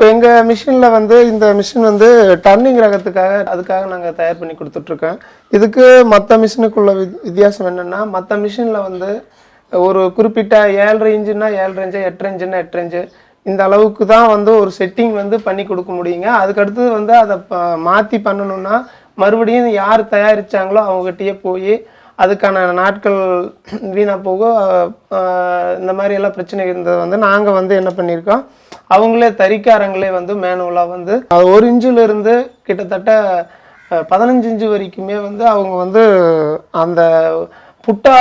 இப்போ எங்கள் மிஷினில் வந்து இந்த மிஷின் வந்து டர்னிங் ரகத்துக்காக அதுக்காக நாங்கள் தயார் பண்ணி கொடுத்துட்ருக்கோம். இதுக்கு மற்ற மிஷினுக்குள்ள வித்தியாசம் என்னென்னா மற்ற மிஷினில் வந்து ஒரு குறிப்பிட்ட ஏழரை இன்ச்சுன்னா ஏழரை இன்ச்சு எட்டு இன்ச்சுன்னா எட்டு இன்ச்சு இந்த அளவுக்கு தான் வந்து ஒரு செட்டிங் வந்து பண்ணி கொடுக்க முடியுங்க. அதுக்கடுத்து வந்து அதை மாற்றி பண்ணணும்னா மறுபடியும் யார் தயாரிச்சாங்களோ அவங்ககிட்டயே போய் அதுக்கான நாட்கள் வீணாக போக இந்த மாதிரி எல்லாம் பிரச்சனை இருந்தது வந்து நாங்கள் வந்து என்ன பண்ணியிருக்கோம் அவங்களே தறிக்காரங்களே வந்து மேனுவலாக வந்து ஒரு இன்ச்சிலிருந்து கிட்டத்தட்ட பதினஞ்சு இன்ச்சு வரைக்குமே வந்து அவங்க வந்து அந்த புட்டா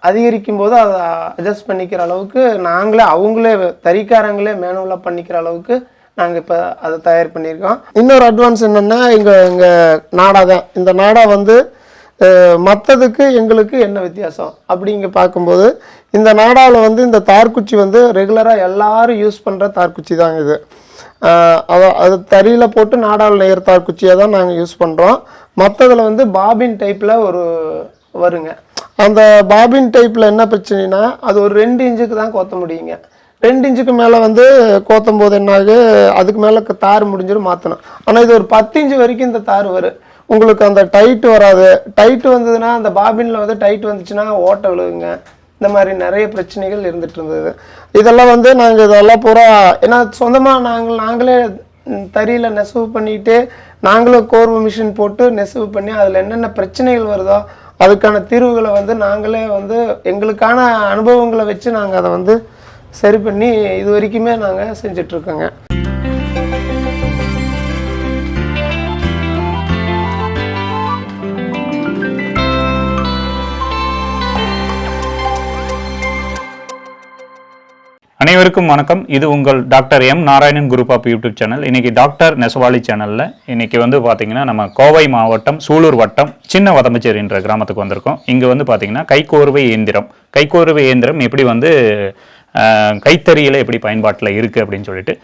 அதிகரிக்கும் போது அதை அட்ஜஸ்ட் பண்ணிக்கிற அளவுக்கு நாங்களே அவங்களே தறிக்காரங்களே மேனுவலாக பண்ணிக்கிற அளவுக்கு நாங்கள் இப்போ அதை தயார் பண்ணியிருக்கோம். இன்னொரு அட்வான்ஸ் என்னென்னா எங்கள் எங்கள் நாடா தான். இந்த நாடா வந்து மற்றதுக்கு எங்களுக்கு என்ன வித்தியாசம்? அப்படிங்க பார்க்கும்போது இந்த நாடாவில் வந்து இந்த தார்குச்சி வந்து ரெகுலராக எல்லாரும் யூஸ் பண்ணுற தார்குச்சி தாங்க இது. அது அது தறியில் போட்டு நாடாவில் நெய்கிற தார்குச்சியை தான் நாங்கள் யூஸ் பண்ணுறோம் மற்றதில் வந்து பாபின் டைப்பில் ஒரு வருங்க. அந்த பாபின் டைப்பில் என்ன பிரச்சனைனா அது ஒரு ரெண்டு இன்ச்சுக்கு தான் கோத்த முடியுங்க. ரெண்டு இன்ச்சுக்கு மேலே வந்து கோத்தும் போது என்ன அதுக்கு மேலே தார் முடிஞ்சிடும் மாற்றணும் ஆனால் இது ஒரு பத்து இன்ச்சு வரைக்கும் இந்த தார் வரும் உங்களுக்கு அந்த டைட்டு வராது. டைட்டு வந்ததுன்னா அந்த பாபினில் வந்து டைட் வந்துச்சுன்னா ஓட்டை விழுகுங்க. இந்த மாதிரி நிறைய பிரச்சனைகள் இருந்துட்டு இருந்தது. இதெல்லாம் வந்து நாங்கள் இதெல்லாம் பூரா ஏன்னா சொந்தமாக நாங்கள் நாங்களே தறியில் நெசவு பண்ணிட்டு நாங்களும் கோர்வு மிஷின் போட்டு நெசவு பண்ணி அதில் என்னென்ன பிரச்சனைகள் வருதோ அதுக்கான தீர்வுகளை வந்து நாங்களே வந்து எங்களுக்கான அனுபவங்களை வச்சு நாங்கள் அதை வந்து சரி பண்ணி இது வரைக்குமே நாங்கள் செஞ்சிட்ருக்கோங்க அனைவருக்கும் வணக்கம். இது உங்கள் doctor M. Narayanan group of YouTube channel. இன்னைக்கு டாக்டர் நெசவாளி சேனலில் இன்னைக்கு வந்து பார்த்திங்கன்னா நம்ம கோவை மாவட்டம் சூலூர் வட்டம் சின்ன வதம்பச்சேரி என்ற கிராமத்துக்கு வந்திருக்கோம். இங்கே வந்து பார்த்தீங்கன்னா கைக்கோர்வை இயந்திரம். கைக்கோர்வை இயந்திரம் எப்படி வந்து கைத்தறியில் எப்படி பயன்பாட்டில் இருக்குது அப்படின்னு சொல்லிட்டு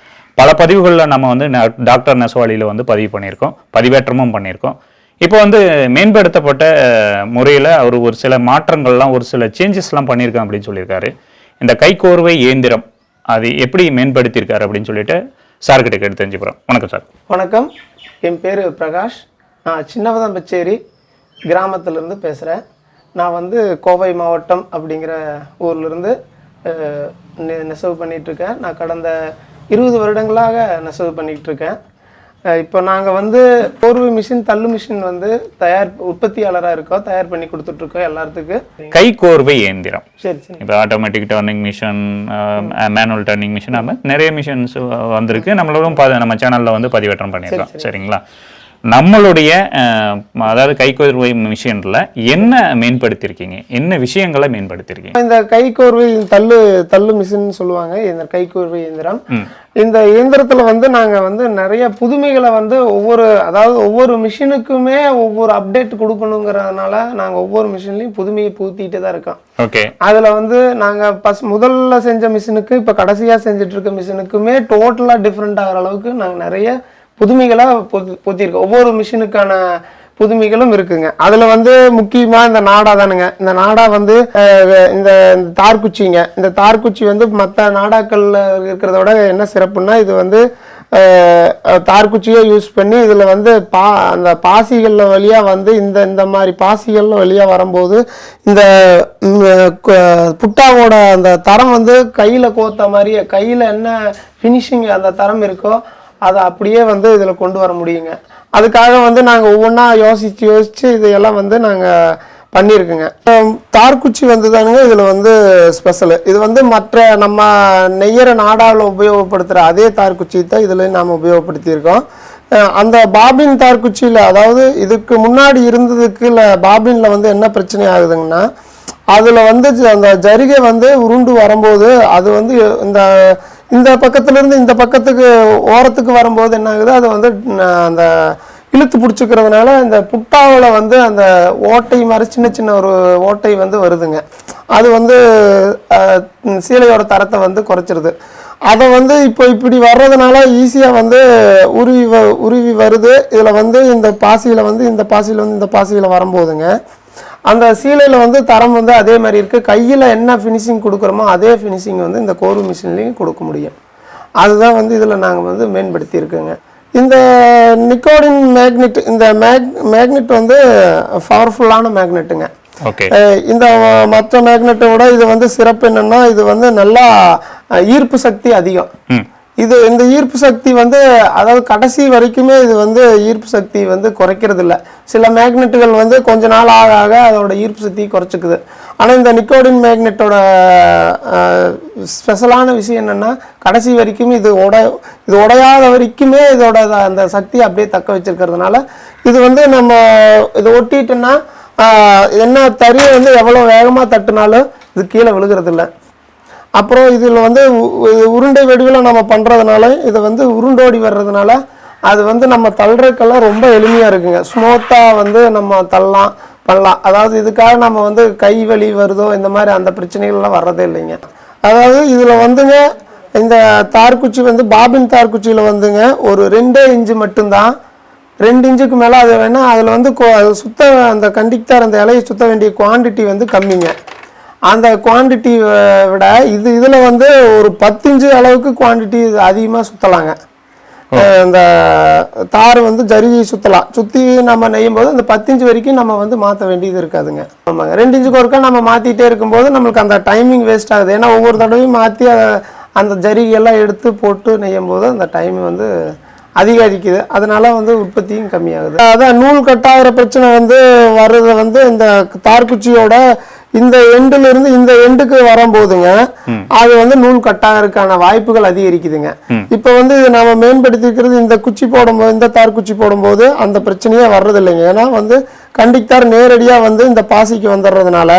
பல பதிவுகளில் நம்ம வந்து டாக்டர் நெசவாளியில் வந்து பதிவு பண்ணியிருக்கோம். பதிவேற்றமும் பண்ணியிருக்கோம். இப்போ வந்து மேம்படுத்தப்பட்ட முறையில் அவர் ஒரு சில மாற்றங்கள்லாம் ஒரு சில சேஞ்சஸ்லாம் பண்ணியிருக்கேன் அப்படின்னு சொல்லியிருக்காரு. இந்த கைக்கோர்வை இயந்திரம் அது எப்படி மேம்படுத்தியிருக்காரு அப்படின்னு சொல்லிட்டு சார்கிட்ட கேட்டு தெரிஞ்சுக்கிறோம். வணக்கம் சார். வணக்கம். என் பேர் பிரகாஷ். நான் சின்னவதம்பச்சேரி கிராமத்திலேருந்து பேசுகிறேன் நான் வந்து கோவை மாவட்டம் அப்படிங்கிற ஊர்லேருந்து நெசவு பண்ணிகிட்ருக்கேன் நான் கடந்த இருபது வருடங்களாக நெசவு பண்ணிகிட்ருக்கேன் இருக்கேன் இப்போ நாங்கள் வந்து போர்வை மிஷின் தள்ளு மிஷின் வந்து தயார் உற்பத்தியாளராக இருக்கோம் தயார் பண்ணி கொடுத்துட்ருக்கோம் எல்லாத்துக்கு. கைக்கோர்வை இயந்திரம். சரி சரி. இப்போ automatic turning machine manual turning machine மாதிரி நிறைய மிஷின்ஸ் வந்திருக்கு. நம்மளும் ப- நம்ம சேனலில் வந்து பதிவேற்றம் பண்ணியிருக்கோம் சரிங்களா? நம்மளுடைய அதாவது கைக்கோர்வை மிஷினில் என்ன மேம்படுத்தியிருக்கீங்க என்ன விஷயங்களை மேம்படுத்தியிருக்கீங்க இந்த கைக்கோர்வை தள்ளு தள்ளு மிஷின் சொல்லுவாங்க இந்த கைக்கோர்வை இயந்திரம். இந்த இயந்திரத்துல வந்து நாங்க வந்து நிறைய புதுமைகளை வந்து ஒவ்வொரு அதாவது ஒவ்வொரு மிஷினுக்குமே ஒவ்வொரு அப்டேட் கொடுக்கணுங்கிறதுனால நாங்க ஒவ்வொரு மிஷின்லயும் புதுமையை புகுத்திட்டு தான் இருக்கோம். ஓகே. அதுல வந்து நாங்க பஸ் முதல்ல செஞ்ச மிஷினுக்கு இப்ப கடைசியா செஞ்சுட்டு இருக்க மிஷினுக்குமே டோட்டலா டிஃப்ரெண்ட் ஆகிற அளவுக்கு நாங்க நிறைய புதுமைகளாக பொத்தி பொத்திருக்கோம் ஒவ்வொரு மிஷினுக்கான புதுமைகளும் இருக்குங்க. அதில் வந்து முக்கியமாக இந்த நாடா தானுங்க. இந்த நாடா வந்து இந்த இந்த தார்குச்சிங்க இந்த தார்குச்சி வந்து மற்ற நாடாக்களில் இருக்கிறத விட என்ன சிறப்புன்னா இது வந்து தார்குச்சியை யூஸ் பண்ணி இதில் வந்து பா அந்த பாசிகளில் வழியாக வந்து இந்த இந்த மாதிரி பாசிகளில் வழியாக வரும்போது இந்த புட்டாவோட அந்த தரம் வந்து கையில் கோத்த மாதிரியே கையில் என்ன ஃபினிஷிங் அந்த தரம் இருக்கோ அதை அப்படியே வந்து இதில் கொண்டு வர முடியுங்க. அதுக்காக வந்து நாங்கள் ஒவ்வொன்றா யோசித்து யோசித்து இதையெல்லாம் வந்து நாங்கள் பண்ணியிருக்குங்க. தார்குச்சி வந்து தானுங்க இதில் வந்து ஸ்பெஷலு இது வந்து மற்ற நம்ம நெய்யற நாடாவில் உபயோகப்படுத்துகிற அதே தார்குச்சி தான் இதில் நாம் உபயோகப்படுத்தியிருக்கோம். அந்த பாபின் தார்குச்சியில் அதாவது இதுக்கு முன்னாடி இருந்ததுக்கு இல்லை பாபினில் வந்து என்ன பிரச்சனை ஆகுதுங்கன்னா அதில் வந்து அந்த ஜரிகை வந்து உருண்டு வரும்போது அது வந்து இந்த இந்த பக்கத்துலேருந்து இந்த பக்கத்துக்கு ஓரத்துக்கு வரும்போது என்ன ஆகுது அது வந்து அந்த இழுத்து பிடிச்சிக்கிறதுனால இந்த புட்டாவில் வந்து அந்த ஓட்டை மாதிரி சின்ன சின்ன ஒரு ஓட்டை வந்து வருதுங்க. அது வந்து சீலையோட தரத்தை வந்து குறைச்சிருது. அதை வந்து இப்போ இப்படி வர்றதுனால ஈஸியாக வந்து உருவி வ- உருவி வருது. இதில் வந்து இந்த பாசியில் வந்து இந்த பாசியில் வந்து இந்த பாசியில் வரும்போதுங்க அந்த சீலையில் வந்து தரம் வந்து அதே மாதிரி இருக்குது கையில் என்ன ஃபினிஷிங் கொடுக்குறோமோ அதே ஃபினிஷிங் வந்து இந்த கோர்வு மிஷின்லேயும் கொடுக்க முடியும். அதுதான் வந்து இதில் நாங்கள் வந்து மேம்படுத்தி இருக்கோங்க. இந்த நிக்கோடின் மேக்னெட் இந்த மேக் மேக்னெட் வந்து பவர்ஃபுல்லான மேக்னெட்டுங்க இந்த மற்ற மேக்னெட்டை விட இது வந்து சிறப்பு என்னன்னா இது வந்து நல்லா ஈர்ப்பு சக்தி அதிகம். இது இந்த ஈர்ப்பு சக்தி வந்து அதாவது கடைசி வரைக்குமே இது வந்து ஈர்ப்பு சக்தி வந்து குறைக்கிறது இல்லை சில மேக்னெட்டுகள் வந்து கொஞ்ச நாள் ஆக ஆக அதோட ஈர்ப்பு சக்தி குறைச்சிக்குது. ஆனால் இந்த நிக்கோடின் மேக்னெட்டோட ஸ்பெஷலான விஷயம் என்னென்னா கடைசி வரைக்கும் இது உட இது உடையாத வரைக்குமே இதோட அந்த சக்தியை அப்படியே தக்க வச்சிருக்கிறதுனால இது வந்து நம்ம இது ஒட்டிட்டோன்னா என்ன தறியை வந்து எவ்வளோ வேகமாக தட்டினாலும் இது கீழே விழுகிறதில்லை. அப்புறம் இதில் வந்து உ- இது உருண்டை வடிவில் நம்ம பண்ணுறதுனால இதை வந்து உருண்டோடி வர்றதுனால அது வந்து நம்ம தள்ளுறதுக்கெல்லாம் ரொம்ப எளிமையாக இருக்குங்க. ஸ்மூத்தாக வந்து நம்ம தள்ளலாம் பண்ணலாம். அதாவது இதுக்காக நம்ம வந்து கை வலி வருதோ இந்த மாதிரி அந்த பிரச்சனைகள்லாம் வர்றதே இல்லைங்க. அதாவது இதில் வந்துங்க இந்த தார்குச்சி வந்து பாபின் தார்குச்சியில் வந்துங்க ஒரு ரெண்டே இன்ச்சு மட்டும்தான். ரெண்டு இன்ச்சுக்கு மேலே அது வேணால் அதில் வந்து சுத்த அந்த கண்டிக்டார் அந்த இலையை சுத்த வேண்டிய குவான்டிட்டி வந்து கம்மிங்க. அந்த குவாண்டிட்டி விட இது இதில் வந்து ஒரு பத்து இன்ச்சு அளவுக்கு குவாண்டிட்டி அதிகமாக சுற்றலாங்க இந்த தார் வந்து ஜருகி சுற்றலாம் சுற்றி நம்ம நெய்யும் போது அந்த பத்து இன்ச்சு வரைக்கும் நம்ம வந்து மாற்ற வேண்டியது இருக்காதுங்க. ஆமாங்க. ரெண்டு இன்ச்சுக்கு ஒருக்கா நம்ம மாற்றிட்டே இருக்கும்போது நம்மளுக்கு அந்த டைமிங் வேஸ்ட் ஆகுது. ஏன்னா ஒவ்வொரு தடவையும் மாற்றி அந்த ஜரிகை எல்லாம் எடுத்து போட்டு நெய்யும் போது அந்த டைம் வந்து அதிகரிக்குது. அதனால வந்து உற்பத்தியும் கம்மியாகுது. அதான் நூல் கட்டாகிற பிரச்சனை வந்து வர்றது வந்து இந்த தார்குச்சியோட இந்த எண்டுல இருந்து இந்த எண்டுக்கு வரும்போதுங்க அது வந்து நூல் கட்டாகிறதுக்கான வாய்ப்புகள் அதிகரிக்குதுங்க. இப்போ வந்து நம்ம மேம்படுத்திக்கிறது இந்த குச்சி போடும்போது இந்த தார் குச்சி போடும்போது அந்த பிரச்சனையே வர்றது இல்லைங்க ஏன்னா வந்து கண்டித்தார் நேரடியா வந்து இந்த பாசிக்கு வந்துடுறதுனால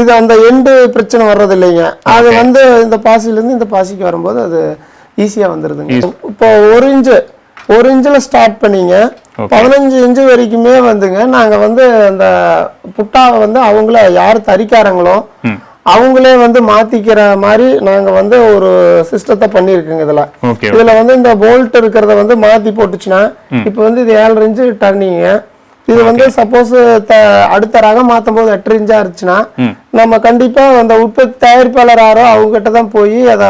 இது அந்த எண்டு பிரச்சனை வர்றது இல்லைங்க அது வந்து இந்த பாசில இருந்து இந்த பாசிக்கு வரும்போது அது ஈஸியா வந்துருதுங்க. இப்போ ஒரு இன்ச்சு ஒரு இன்ச்சில் ஸ்டார்ட் பண்ணீங்க. பதினஞ்சு இன்ச்சு வரைக்குமே வந்துங்க. நாங்க வந்து அந்த புட்டாவை வந்து அவங்கள யார் தறிக்காரங்களோ அவங்களே வந்து மாத்திக்கிற மாதிரி நாங்க வந்து ஒரு சிஸ்டத்தை பண்ணியிருக்கோங்க இதுல. இதுல வந்து இந்த போல்ட் இருக்கிறத வந்து மாத்தி போட்டுச்சுன்னா இப்போ வந்து இது ஏழரை இன்ச்சு டர்னிங்க இது வந்து சப்போஸ் அடுத்த ரகம் மாத்தும் போது எட்டு இன்ச்சா இருந்துச்சுன்னா நம்ம கண்டிப்பா அந்த உற்பத்தி தயாரிப்பாளர் யாரோ அவங்க கிட்ட தான் போய் அதை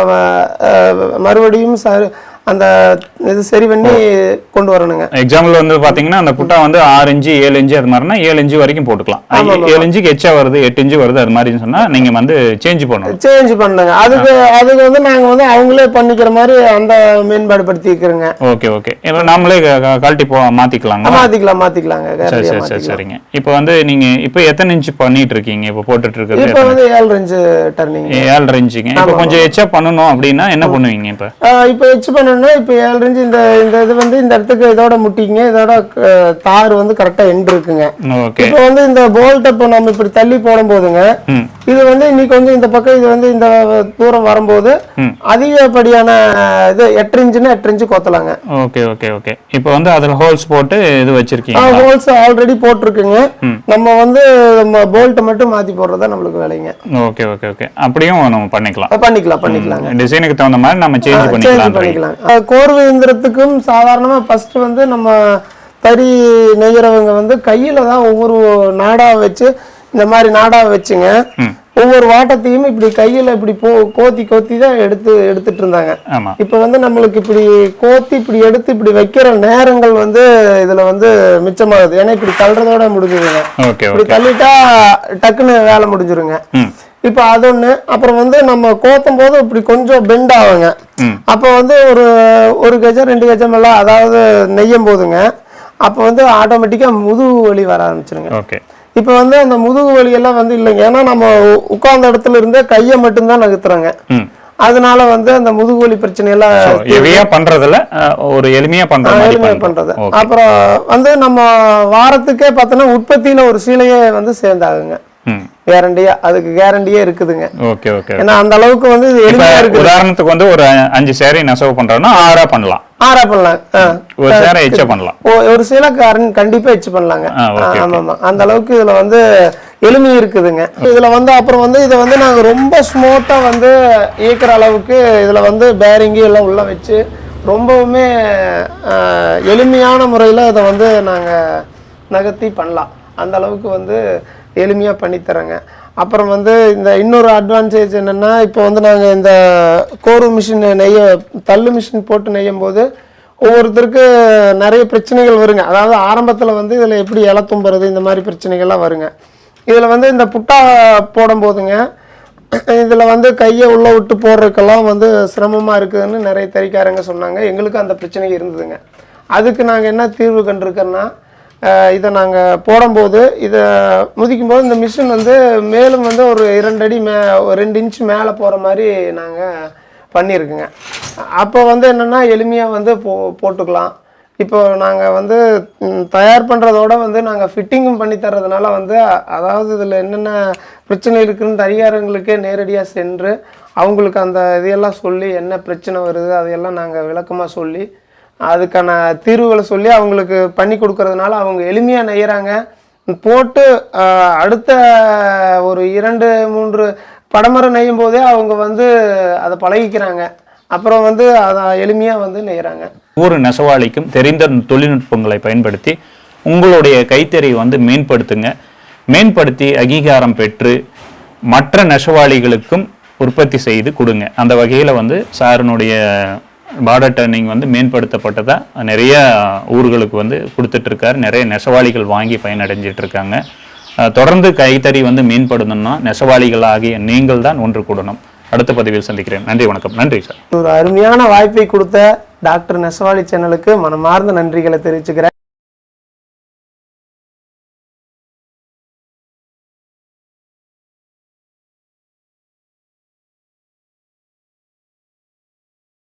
மறுபடியும் அந்த இது சரி பண்ணி கொண்டு வரணுங்க. எக்ஸாம்பிள் வந்து பாத்தீங்கன்னா அந்த புட்டா வந்து ஆறு இன்ச்சு ஏழு இன்ச்சு அது மாதிரினா ஏழு இன்ச்சு வரைக்கும் போட்டுக்கலாம். ஏழு இன்ச்சுக்கு எச்சா வருது எட்டு இன்ச்சு வருது அது மாதிரி சொன்னா நீங்க வந்து சேஞ்ச் பண்ணணும். சேஞ்ச் பண்ணுங்க அதுக்கு அதுக்கு வந்து நாங்க வந்து அவங்களே பண்ணிக்கிற மாதிரி அந்த மேம்பாடு படுத்தி இருக்கிறோங்க ஓகே ஓகே. இப்போ நாமளே கழட்டி போ மாத்திக்கலாங்களா? மாத்திக்கலாம் மாத்திக்கலாங்க. சரி சரி சரி. சரிங்க. இப்போ வந்து நீங்க இப்போ எத்தனை இன்ச்சு பண்ணிட்டு இருக்கீங்க? இப்போ போட்டுட்டு இருக்கிறது இப்போ வந்து ஏழு இன்ச்சு டர்னிங் ஏழரை இன்ச்சுங்க. இப்போ கொஞ்சம் எச்சா பண்ணணும் அப்படின்னா என்ன பண்ணுவீங்க இப்போ? இப்போ எச்சு பண்ணணும்னா இப்போ ஏழு இன்ச்சு இந்த இந்த இது வந்து இந்த இடத்துக்கு இதோட முட்டிங்க இதோட தார் வந்து கரெக்டாக எண்ட் இருக்குங்க. ஓகே. இப்போ வந்து இந்த போல்ட் இப்போ நம்ம இப்படி தள்ளி போடும் போதுங்க இது வந்து இன்னைக்கு கொஞ்சம் இந்த பக்கம் இது வந்து இந்த தூரம் வரும்போது அதிகப்படியான இது எட்டு இன்ச்சுன்னா எட்டு இன்ச்சு கொத்தலாங்க. Okay okay okay. இப்போ வந்து அதில் ஹோல்ஸ் போட்டு இது வச்சிருக்கீங்க ஹோல்ஸ் ஆல்ரெடி போட்டிருக்குங்க. நம்ம வந்து நம்ம போல்ட்டை மட்டும் மாத்தி போடுறதா நம்மளுக்கு வேலைங்க. Okay okay okay. அப்படியும் நம்ம பண்ணிக்கலாம். பண்ணிக்கலாம் பண்ணிக்கலாங்க. டிசைனுக்கு தகுந்த மாதிரி நம்ம சேஞ்ச் பண்ணிக்கலாம் பண்ணிக்கலாம். கோர்வை இயந்திரத்துக்கும் சாதாரணமா ஃபர்ஸ்ட் வந்து நம்ம தறி நெய்யறவங்க வந்து கையில தான் ஒவ்வொரு நாடா வச்சு இந்த மாதிரி நாடா வச்சுங்க. ஒவ்வொரு வாட்டத்தையும் இப்படி கையில இப்படி போ கோத்தி கோத்தி தான் எடுத்து எடுத்துட்டு இருந்தாங்க. இப்போ வந்து நம்மளுக்கு இப்படி கோத்தி இப்படி எடுத்து இப்படி வைக்கிற நேரங்கள் வந்து இதுல வந்து மிச்சமாகுது. ஏன்னா இப்படி தள்ளுறதோட முடிஞ்சுதுங்க. ஓகே இப்படி தள்ளிட்டா டக்குன்னு வேலை முடிஞ்சிருங்க. இப்போ அது ஒண்ணு அப்புறம் வந்து நம்ம கோத்தும் போது இப்படி கொஞ்சம் பெண்ட் ஆகுங்க. அப்போ வந்து ஒரு ஒரு கஜம் ரெண்டு கஜம் எல்லாம் அதாவது நெய்யும் போதுங்க. அப்போ வந்து ஆட்டோமேட்டிக்காக முதுகு வலி வர ஆரம்பிச்சிருங்க. ஓகே. இப்போ வந்து அந்த முதுகு வலி எல்லாம் வந்து இல்லைங்க. ஏன்னா நம்ம உட்கார்ந்த இடத்துல இருந்தே கையை மட்டும்தான் நகர்த்துறாங்க. அதனால வந்து அந்த முதுகு வலி பிரச்சனை எல்லாம் ஹெவியா பண்றதுல ஒரு எளிமையா பண்ற மாதிரி எளிமையா. பண்றது. அப்புறம் வந்து நம்ம வாரத்துக்கே பார்த்தோன்னா உற்பத்தியில ஒரு சீலையே வந்து சேர்ந்தாகுங்க. கேரண்டியா அதுக்கு கேரண்டியே இருக்குதுங்க. ஓகே ஓகே ஏன்னா அந்த அளவுக்கு வந்து எளிமையா இருக்கு உதாரணத்துக்கு வந்து ஒரு அஞ்சு சேரை நெசவு பண்றோம்னா ஆறா பண்ணலாம். ஆறா பண்ணலாம். ஆ. ஒரு சேரை. எச்ச பண்ணலாம். ஒரு சில காரன் கண்டிப்பா எச்சு பண்ணலாங்க. ஆ, ஓகே, ஆ, ஆமா ஆமா அந்த அளவுக்கு இதுல வந்து எளிமை இருக்குதுங்க. இதுல வந்து அப்புறம் வந்து இதை வந்து நாங்க ரொம்ப ஸ்மூத்தா வந்து இயக்குற அளவுக்கு இதுல வந்து பேரிங்கு எல்லாம் உள்ள வச்சு ரொம்பவுமே எளிமையான முறையில் இதை வந்து நாங்கள் நகர்த்தி பண்ணலாம். அந்த அளவுக்கு வந்து எளிமையாக பண்ணித்தரேங்க. அப்புறம் வந்து இந்த இன்னொரு அட்வான்டேஜ் என்னென்னா இப்போ வந்து நாங்கள் இந்த கோரு மிஷின் நெய்ய தள்ளு மிஷின் போட்டு நெய்யும் போது ஒவ்வொருத்தருக்கு நிறைய பிரச்சனைகள் வருங்க. அதாவது ஆரம்பத்தில் வந்து இதில் எப்படி இலை தும்புறது இந்த மாதிரி பிரச்சனைகள்லாம் வருங்க. இதில் வந்து இந்த புட்டா போடும் போதுங்க இதில் வந்து கையை உள்ளே விட்டு போடுறதுக்கெல்லாம் வந்து சிரமமாக இருக்குதுன்னு நிறைய தறிக்காரங்க சொன்னாங்க. எங்களுக்கு அந்த பிரச்சனை இருந்ததுங்க. அதுக்கு நாங்கள் என்ன தீர்வு கண்டிருக்கோன்னா இதை நாங்கள் போடும்போது இதை முதிக்கும் போது இந்த மிஷின் வந்து மேலும் வந்து ஒரு இரண்டு அடி மே ஒரு ரெண்டு இன்ச் மேலே போகிற மாதிரி நாங்கள் பண்ணியிருக்குங்க. அப்போ வந்து என்னென்னா எளிமையாக வந்து போ போட்டுக்கலாம். இப்போ நாங்கள் வந்து தயார் பண்ணுறதோட வந்து நாங்கள் ஃபிட்டிங்கும் பண்ணி தர்றதுனால வந்து அதாவது இதில் என்னென்ன பிரச்சனை இருக்குன்னு தனியாரங்களுக்கே நேரடியாக சென்று அவங்களுக்கு அந்த இதையெல்லாம் சொல்லி என்ன பிரச்சனை வருது அதையெல்லாம் நாங்கள் விளக்கமாக சொல்லி அதுக்கான தீர்வுகளை சொல்லி அவங்களுக்கு பண்ணி கொடுக்கறதுனால அவங்க எளிமையாக நெய்யறாங்க. போட்டு அடுத்த ஒரு இரண்டு மூன்று படமரம் நெய்யும் போதே அவங்க வந்து அதை பழகிக்கிறாங்க. அப்புறம் வந்து அதை எளிமையாக வந்து நெய்கிறாங்க ஒவ்வொரு நெசவாளிக்கும் தெரிந்த தொழில்நுட்பங்களை பயன்படுத்தி உங்களுடைய கைத்தறியை வந்து மேம்படுத்துங்க. மேம்படுத்தி அங்கீகாரம் பெற்று மற்ற நெசவாளிகளுக்கும் உற்பத்தி செய்து கொடுங்க. அந்த வகையில் வந்து சாரினுடைய பார்டர் டர்னிங் வந்து மேம்படுத்தப்பட்டதா? நிறைய ஊர்களுக்கு வந்து கொடுத்துட்டு இருக்காரு நிறைய நெசவாளிகள் வாங்கி பயனடைஞ்சிட்ருக்காங்க. தொடர்ந்து கைத்தறி வந்து மேம்படணும்னா நெசவாளிகள் ஆகிய நீங்கள் தான் ஒன்று கூடணும். அடுத்த பதிவில் சந்திக்கிறேன். நன்றி வணக்கம். நன்றி சார். ஒரு அருமையான வாய்ப்பை கொடுத்த டாக்டர் நெசவாளி சேனலுக்கு மனமார்ந்த நன்றிகளை தெரிவிச்சுக்கிறேன்.